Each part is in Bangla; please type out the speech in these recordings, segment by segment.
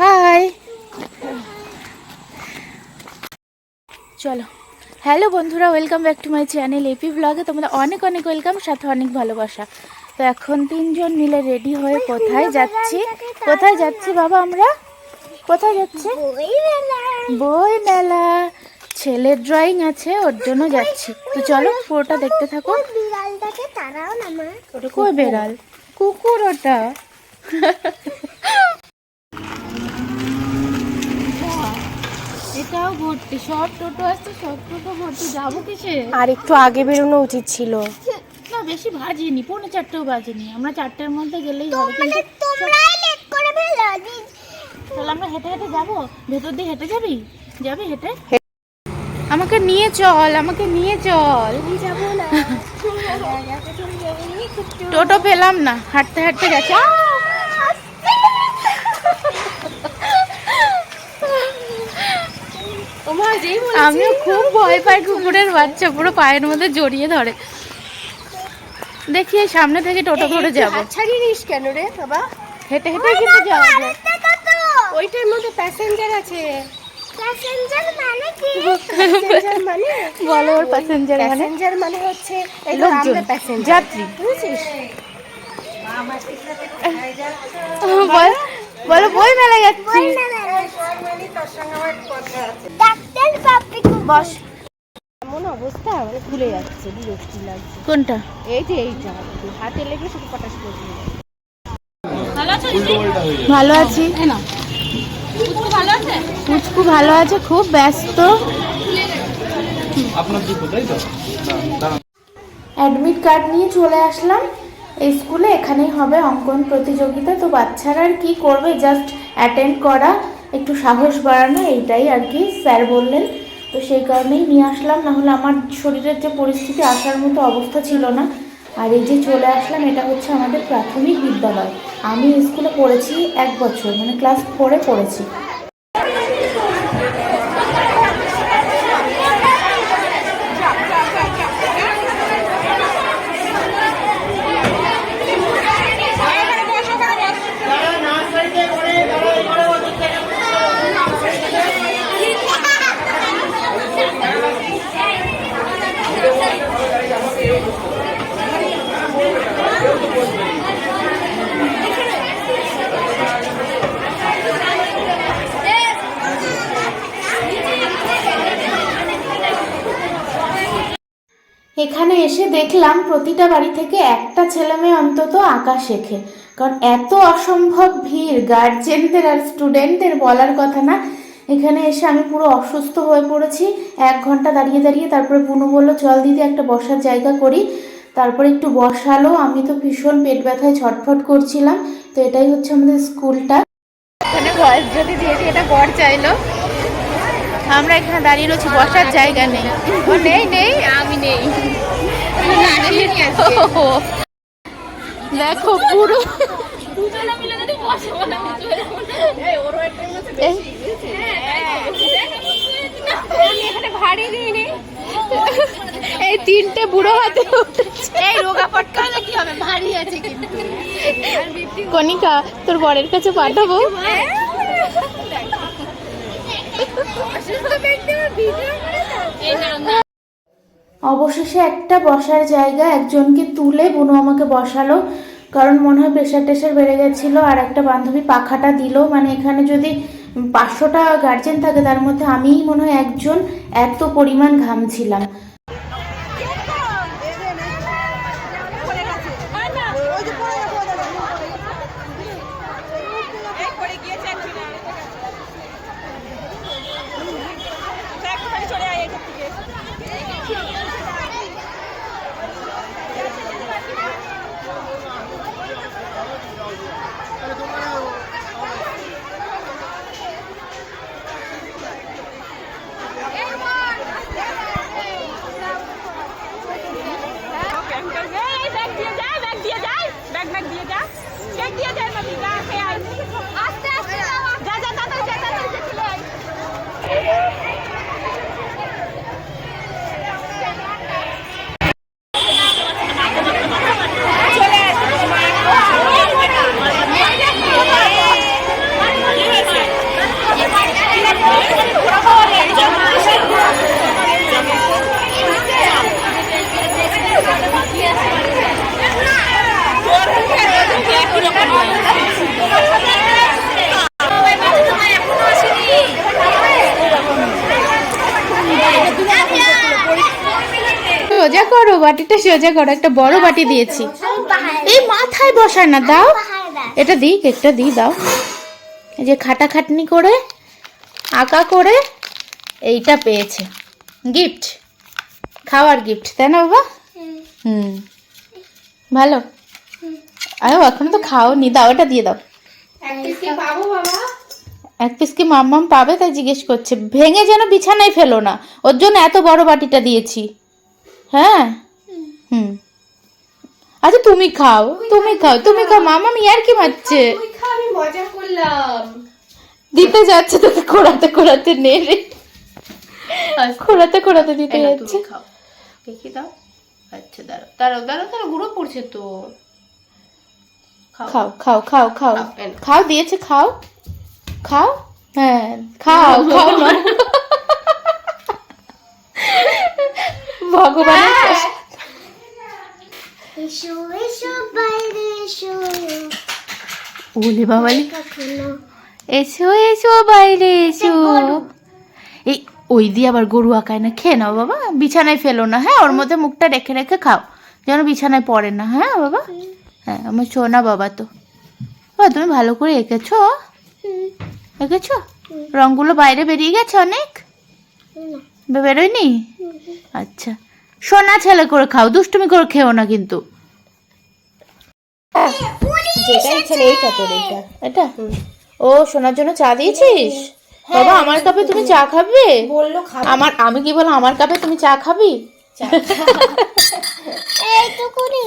হাই। চলো। হ্যালো বন্ধুরা welcome back to my channel AP ব্লগে। তোমাদের অনেক অনেক ওয়েলকাম সাথে অনেক ভালোবাসা। তো এখন তিনজন মিলে রেডি হয়ে কোথায় যাচ্ছি? কোথায় যাচ্ছি বাবা আমরা? কোথায় যাচ্ছি? বই মেলা ছেলের ড্রয়িং আছে ওর জন্য যাচ্ছি। তো চলো পুরোটা দেখতে থাকো। বিড়ালটাকে তারাও না মা। ওটা কই বেড়াল? কুকুর ওটা। এটাও ভর্তি সব টোটো আসছে সব টোটো ভর্তি যাব কিসে? আর একটু আগে বেরোনো উচিত ছিল। না বেশি বাজেনি পৌনে চারটেও বাজেনি আমরা চারটের মধ্যে গেলেই হবে কিন্তু তোমরাই লেট করে ফেলো তাহলে আমরা হেঁটে হেঁটে যাব? ভেতর দিয়ে হেঁটে যাবি? যাবি হেঁটে? আমাকে নিয়ে চল আমাকে নিয়ে চল। যাব না। টোটো পেলাম না হাঁটতে হাঁটতে গেছে তোমার যেই আমিও খুব ভয় পাই কুকুরের বাচ্চা পুরো পায়ের মধ্যে জড়িয়ে ধরে। দেখি সামনে থেকে টোটো ধরে যাব। ছাড়িয়ে নিস কেন রে বাবা? হেঁটে হেঁটে কিন্তু যাওয়া যায়। ওইটার মধ্যে প্যাসেঞ্জার আছে। প্যাসেঞ্জার মানে কি? প্যাসেঞ্জার মানে? বলো ওর প্যাসেঞ্জার মানে? প্যাসেঞ্জার মানে হচ্ছে লোকজন প্যাসেঞ্জার যাত্রী। বুঝেছিস? বল। বলো বই মেলা যাচ্ছি। ডাক্তার পাপি বস। এমন অবস্থা? মানে যাচ্ছে বিরক্তি লাগছে। কোনটা? এই যে এইটা হাতে লেগে শুধু পটাশ করে। ভালো আছি পুচকু ভালো আছে? খুব ব্যস্ত। অ্যাডমিট কার্ড নিয়ে চলে আসলাম। স্কুলে এখানেই হবে অঙ্কন প্রতিযোগিতা। তো বাচ্চারা আর কি করবে? জাস্ট অ্যাটেন্ড করা, একটু সাহস বাড়ানো, এইটাই আর কি স্যার বললেন। তো সেই কারণেই নিয়ে আসলাম না হলে আমার শরীরের যে পরিস্থিতি, আসার মতো অবস্থা ছিল না। আর এই যে চলে আসলাম, এটা হচ্ছে আমাদের প্রাথমিক বিদ্যালয়। আমি স্কুলে পড়েছি এক বছর মানে ক্লাস ফোরে পড়েছি। দেখলাম প্রতিটা বাড়ি থেকে একটা ছেলে মেয়ে অন্তত আঁকা শেখে। কারণ এত অসম্ভব ভিড় গার্জেনদের আর স্টুডেন্টদের বলার কথা না। এখানে এসে আমি পুরো অসুস্থ হয়ে পড়েছি। এক ঘণ্টা দাঁড়িয়ে দাঁড়িয়ে তারপরে বুনু বলল, চল দিদি, একটা বসার জায়গা করি। তারপরে একটু বসালো। আমি তো ভীষণ পেট ব্যথায় ছটফট করছিলাম। তো এটাই হচ্ছে আমাদের স্কুলটা। এখানে বয়স যদি দিয়ে দিয়ে এটা বর চাইলো, আমরা এখানে দাঁড়িয়ে রয়েছি, বসার জায়গা নেই। নেই নেই। দেখো পুরো। এই- তিনটে বুড়ো হাতে এই রোগা পটকা কি হবে? ভারী আছে কিন্তু। কনিকা তোর বরের কাছে পাঠাবো? অবশেষে একটা বসার জায়গা একজনকে তুলে বুনু আমাকে বসালো, কারণ মনে হয় প্রেশার টেশার বেড়ে গেছিল আর একটা বান্ধবী পাখাটা দিল। মানে এখানে যদি পাঁচশোটা গার্জেন থাকে, তার মধ্যে আমিই মনে হয় একজন এত পরিমাণ ঘামছিলাম বাটিটা সোজা করো একটা বড় বাটি দিয়েছি। এই মাথায় বসায় না দাও। এটা দিই কেকটা দিই দাও। এই যে খাটাখাটনি করে আঁকা করে এইটা পেয়েছে। গিফট। খাওয়ার গিফট তাই না বাবা? হুম। ভালো। আরে এখনও তো খাওনি দাও এটা দিয়ে দাও। এক পিস কি মাম্মাম পাবে তাই জিজ্ঞেস করছে। ভেঙে যেন বিছানায় ফেলো না। ওর জন্য এত বড় বাটিটা দিয়েছি। হ্যাঁ? হুম। আচ্ছা তুমি খাও তুমি খাও তুমি খাও মামাম ইয়ার কি মারছে আমি মজা করলাম। দিতে যাচ্ছে তোকে খোড়াতে খোড়াতে নে রে খোড়াতে খোড়াতে দিতে যাচ্ছে। খাও। দেখি দাও। আচ্ছা দাঁড়াও দাঁড়াও দাঁড়াও দাঁড়াও গুঁড়ো পড়ছে তো। খাও খাও খাও খাও। খাও দিয়েছে খাও। খাও? হ্যাঁ খাও খাও ভগবানের হ্যাঁ। এসো এসো বাইরে এসো। ওলে বাবালি। এসো এসো বাইরে এসো। এই ওই দিয়ে আবার গরু আঁকায় না খেয়ে নাও বাবা। বিছানায় ফেলো না হ্যাঁ? ওর মধ্যে মুখটা রেখে রেখে খাও। যেন বিছানায় পড়ে না হ্যাঁ বাবা? হ্যাঁ আমার সোনা বাবা তো। বাবা তুমি ভালো করে এঁকেছো? এঁকেছো? রঙগুলো বাইরে বেরিয়ে গেছে অনেক? বেরোয়নি? আচ্ছা। সোনা ছেলে করে খাও দুষ্টুমি করে খেও না কিন্তু। যেটা ইচ্ছে এইটা তোর এইটা এটা ও সোনার জন্য চা দিয়েছিস? বাবা আমার কাপে তুমি চা খাবে? বলল আমার আমি কি বললাম আমার কাপে তুমি চা খাবি? এইটুকুনি।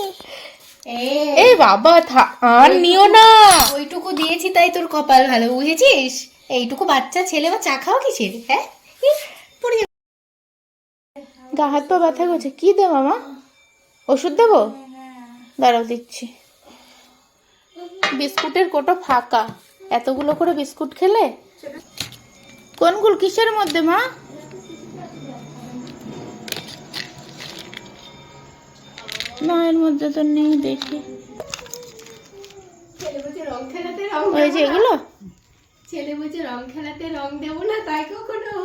এই বাবা থা- আর নিও না। ওইটুকু দিয়েছি তাই তোর কপাল ভালো বুঝেছিস? এইটুকু বাচ্চা ছেলে বা চা খাওয়া কিসের হ্যাঁ। গা হাত পা ব্যথা করছে। কি দে মামা ওষুধ দেবো? দাঁড়াও দিচ্ছি। বিস্কুটের কোটো ফাঁকা। এতগুলো করে বিস্কুট খেলে? কোনগুলো? কিসের মধ্যে মা? এর মধ্যে তো নেই দেখি। ছেলে বলছে রং খেলাতে রং ওই যে এগুলো? ছেলে বলছে রং খেলাতে রং দেবো না তাই কখনো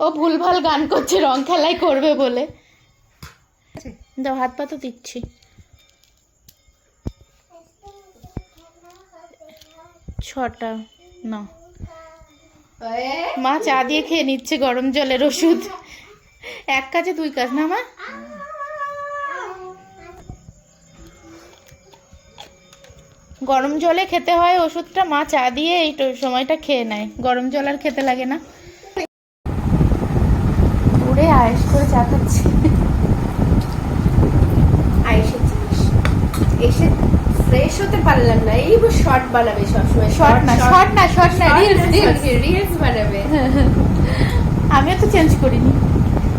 ও ভুলভাল গান করছে রং খেলাই করবে বলে। দাও হাত পা তো দিচ্ছি। ছটা। না। মা চা দিয়ে খেয়ে নিচ্ছে গরম জলের ওষুধ। এক কাজে দুই কাজ না মা? গরম জলে খেতে হয় ওষুধটা মা চা দিয়ে এই সময়টা খেয়ে নেয়। গরম জল আর খেতে লাগে না। পুরে আয়েস করে চা খাচ্ছি। এসেছিস এসে ফ্রেশ হতে পারলাম না এই শর্ট বানাবে সবসময় শর্ট না শর্ট না শর্ট না রিলস রিলস রিলস বানাবে। আমিও তো চেঞ্জ করিনি।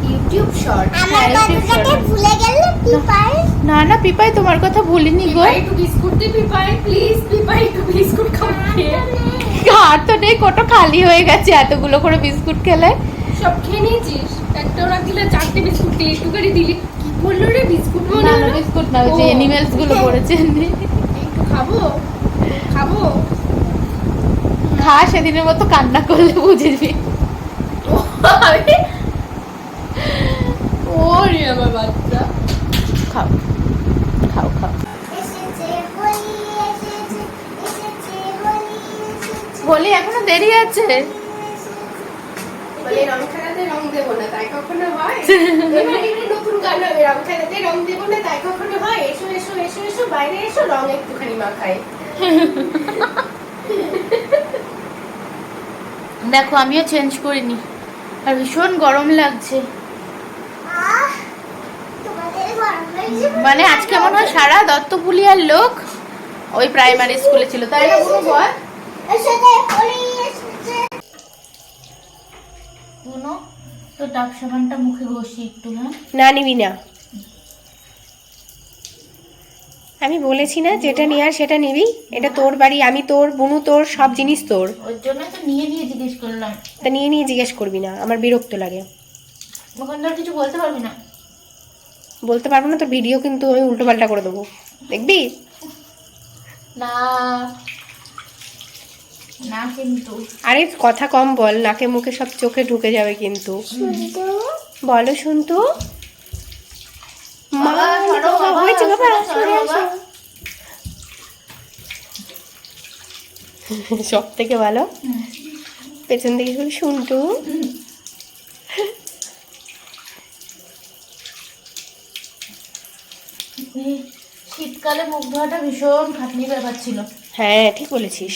ইউটিউব শর্ট আমার হ্যাঁ, কথাটাকে সরো। ভুলে গেলে কি পাই না না পিপাই তোমার কথা ভুলিনি গো। একটু বিস্কুট দি পিপাই প্লিজ পিপাই একটু বিস্কুট খাবে আর তো নেই কোটো খালি হয়ে গেছে এতগুলো করে বিস্কুট খেলে। সব খেয়ে নিয়েছিস? একটা ওরা দিলে চারটে বিস্কুট দিলি একটু করে দিলি। কি বলল রে বিস্কুট মনে না না বিস্কুট না ওই যে ও। এনিমেলসগুলো পড়েছে। একটু খাব? খাব? খা সেদিনের মতো কান্না করলে বুঝবি ওরে আমার বাচ্চা। খাও। খাও খাও। হোলি এখনও দেরি আছে? বলে রং খেলাতে রং দেবো না তাই কখনো হয়? এবার এটা নতুন গান হবে রং খেলাতে রং দেবো না তাই কখনো হয়? এসো এসো এসো এসো বাইরে এসো রং একটুখানি মাখায় দেখো আমিও চেঞ্জ করিনি। আর ভীষণ গরম লাগছে। মানে আজকে মনে হয় সারা দত্তপুলিয়ার লোক ওই প্রাইমারি স্কুলে ছিল তাই না বল তো ডাব সাবানটা মুখে ঘষি একটু হ্যাঁ? না নিবি না। আমি বলেছি না যেটা নেওয়ার সেটা নিবি। এটা তোর বাড়ি আমি তোর বুনু তোর সব জিনিস তোর। ওর জন্য তো নিয়ে নিয়ে জিজ্ঞেস করলাম। তা নিয়ে নিয়ে জিজ্ঞেস করবি না আমার বিরক্ত লাগে। কিছু বলতে পারবি না? বলতে পারব না তোর ভিডিও কিন্তু আমি উল্টো পাল্টা করে দেবো। দেখবি? না। না কিন্তু। আরে কথা কম বল নাকে মুখে সব চোখে ঢুকে যাবে কিন্তু। বলো শুনতু। মা হয়েছে বাবা। সব থেকে ভালো। পেছন থেকে শুধু শুনটু এই শীতকালে মুখ ধোয়াটা ভীষণ খাটনির ব্যাপার ছিল। হ্যাঁ ঠিক বলেছিস।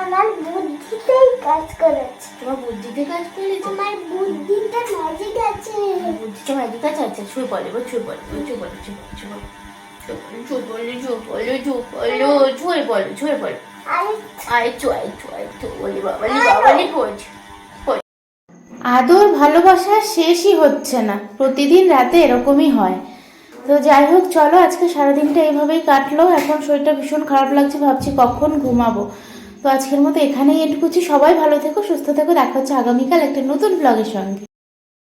আমার বুদ্ধিতেই কাজ করেছে তোমার বুদ্ধিতে কাজ করেছে আমার বুদ্ধিটা ম্যাজিক আছে বুদ্ধিটা ম্যাজিক আছে আচ্ছা পড়ে এবার পড়ে পড়ে পড়ে পড়ে পড়ে পড়ে পড়ে পড়ে বলি বাবালি পড়ছে আদর ভালোবাসা শেষই হচ্ছে না প্রতিদিন রাতে এরকমই হয় তো যাই হোক, চলো আজকে সারাদিনটা এইভাবেই কাটলো। এখন শরীরটা ভীষণ খারাপ লাগছে, ভাবছি কখন ঘুমাবো। তো আজকের মতো এখানেই এন্ড করছি সবাই ভালো থেকো, সুস্থ থেকো। দেখা হচ্ছে আগামীকাল একটা নতুন ব্লগের সঙ্গে।